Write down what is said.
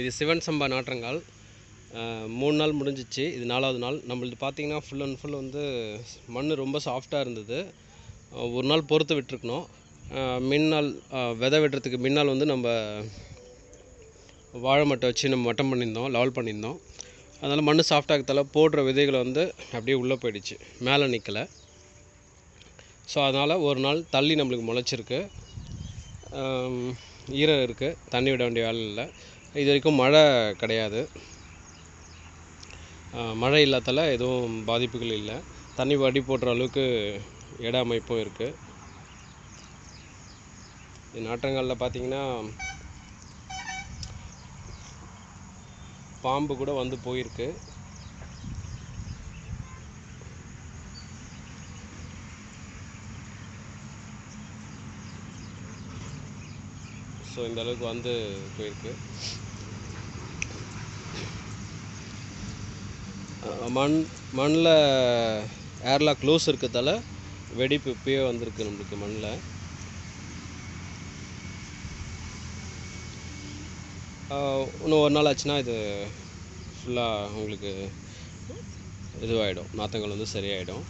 இது சிவன் சம்பா நாற்றங்கால். மூணு நாள் முடிஞ்சிச்சு. இது நாலாவது நாள். நம்மளது பார்த்தீங்கன்னா ஃபுல் அண்ட் ஃபுல் வந்து மண் ரொம்ப சாஃப்டாக இருந்தது. ஒரு நாள் பொறுத்து விட்டுருக்கணும். மின்னால் விதை வெட்டுறதுக்கு முன்னால் வந்து நம்ம வாழை மட்டை வச்சு நம்ம மட்டம் பண்ணியிருந்தோம் லெவல் பண்ணியிருந்தோம். அதனால் மண் சாஃப்டாகத்தால போடுற விதைகளை வந்து அப்படியே உள்ளே போயிடுச்சு. மேலே நிற்கலை ஸோ அதனால் ஒரு நாள் தள்ளி நம்மளுக்கு முளைச்சிருக்கு. ஈரம் இருக்குது தண்ணி விட வேண்டிய வேலை இல்லை. இது வரைக்கும் மழை கிடையாது. மழை இல்லாதால எதுவும் பாதிப்புகள் இல்லை. தண்ணி வடி போடுற அளவுக்கு இட அமைப்பும் இருக்குது இது நாற்றங்காலில் பார்த்தீங்கன்னா பாம்பு கூட வந்து போயிருக்கு. ஸோ இந்த அளவுக்கு வந்து போயிருக்கு. மண் மண்ணில் ஏர்லாக் க்ளோஸ் இருக்கிறதால வெடிப்பு இப்பயே வந்திருக்கு நம்மளுக்கு மண்ணில் இன்னும் ஒரு நாள் ஆச்சுன்னா இது ஃபுல்லாக உங்களுக்கு இதுவாகிடும் நாத்தங்கள் வந்து சரியாயிடும்.